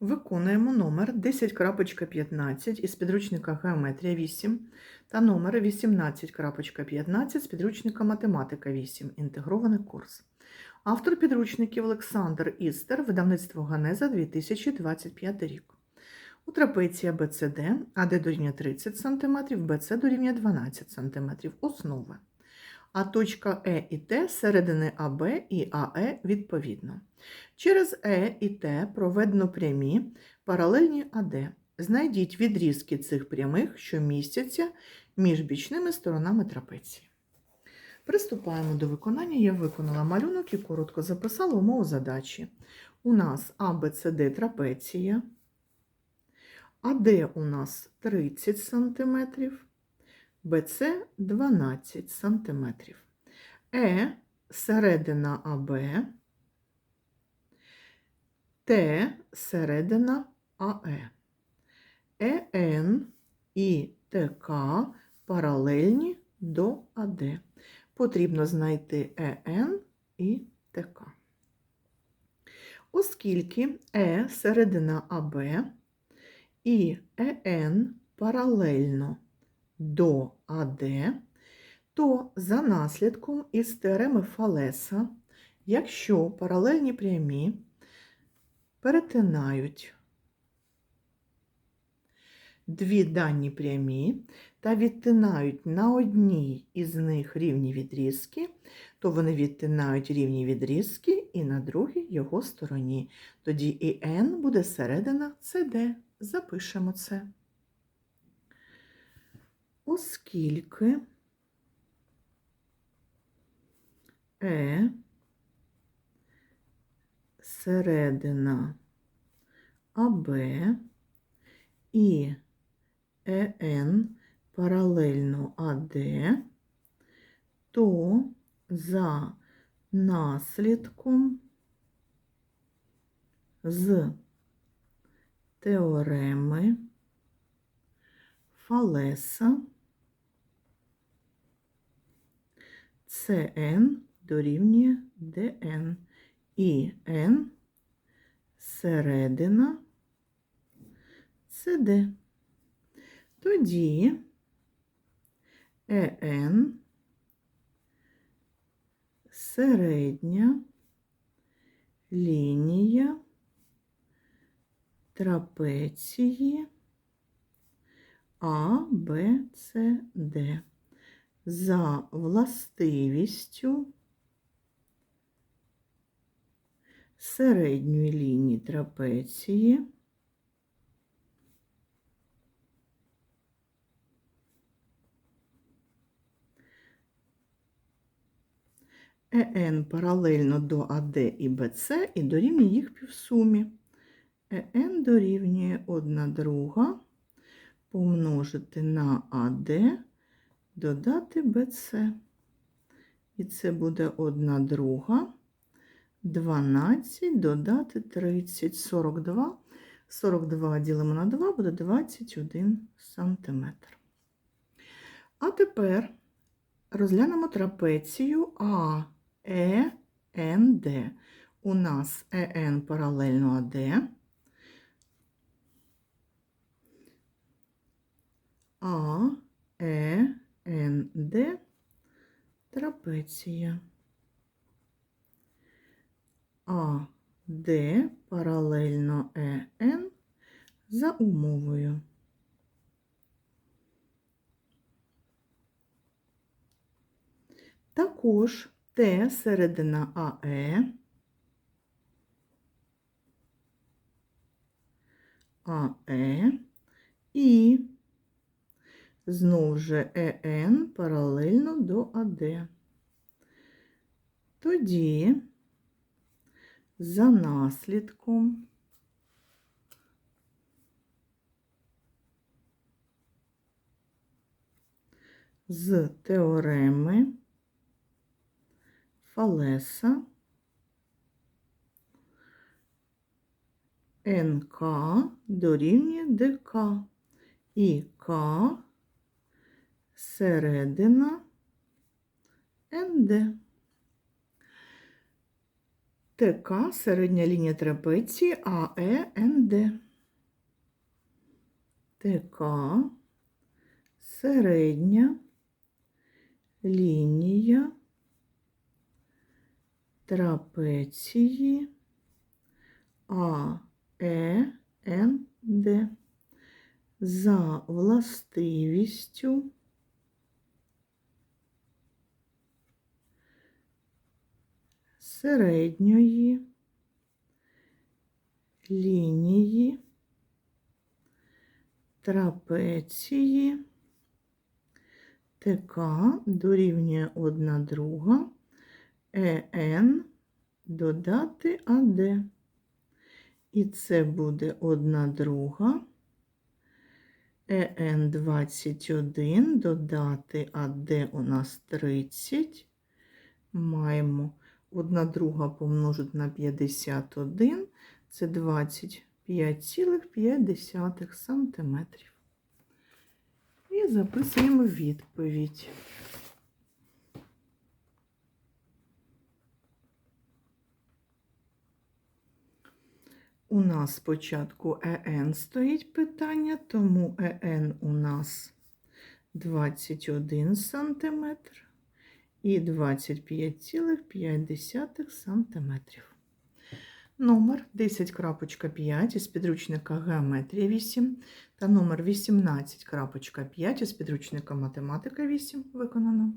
Виконуємо номер 10.15 із підручника Геометрія 8 та номер 18.15 з підручника Математика 8. Інтегрований курс. Автор підручників Олександр Істер, видавництво Ганеза 2025 рік. У трапеції ABCD АД дорівнює 30 см, БЦ дорівнює 12 см. Основи. А точка Е і Т середини АБ і АЕ відповідно. Через Е і Т проведено прямі паралельні АД. Знайдіть відрізки цих прямих, що містяться між бічними сторонами трапеції. Приступаємо до виконання. Я виконала малюнок і коротко записала умову задачі. У нас АБЦД трапеція, АД у нас 30 см, БЦ 12 см. Е середина АБ, Т середина АЕ. ЕН і ТК паралельні до АД. Потрібно знайти ЕН і ТК. Оскільки Е середина АБ і ЕН паралельно до АД, то за наслідком із теореми Фалеса, якщо паралельні прямі перетинають дві дані прямі та відтинають на одній із них рівні відрізки, то вони відтинають рівні відрізки і на другій його стороні. Тоді і n буде середина CD. Запишемо це. Оскільки Е середина АБ і ЕН паралельно АД, то за наслідком з теореми Фалеса СН дорівнює ДН і Н середина СД. Тоді ЕН середня лінія трапеції Д за властивістю середньої лінії трапеції ЕН паралельно до АД і БЦ і дорівнює їх півсумі. ЕН дорівнює 1 друга помножити на АД, додати БЦ. І це буде 1 друга, 12, додати 30, 42. 42 ділимо на 2 буде 21 сантиметр. А тепер розглянемо трапецію А, Е, Н, Д. У нас ЕН паралельно АД. А, Е, Н, трапеція. А, Д паралельно ЕН за умовою. Також Т середина АЕ, АЕ і знову ж ЕН паралельно до АД. Тоді за наслідком з теореми Фалеса НК дорівнює ДК і К середина НД. ТК середня лінія трапеції АЕНД. ТК, середня лінія трапеції А, Е, за властивістю середньої лінії трапеції ТК дорівнює одна друга ЕН додати АД. І це буде одна друга ЕН 21 додати АД у нас 30. Маємо одна друга помножити на 51, це 25,5 сантиметрів. І записуємо відповідь. У нас спочатку ЕН стоїть питання, тому ЕН у нас 21 сантиметр і 25,5 сантиметрів. Номер 10.5 із підручника Геометрія 8 та номер 18.5 із підручника Математика 8 виконано.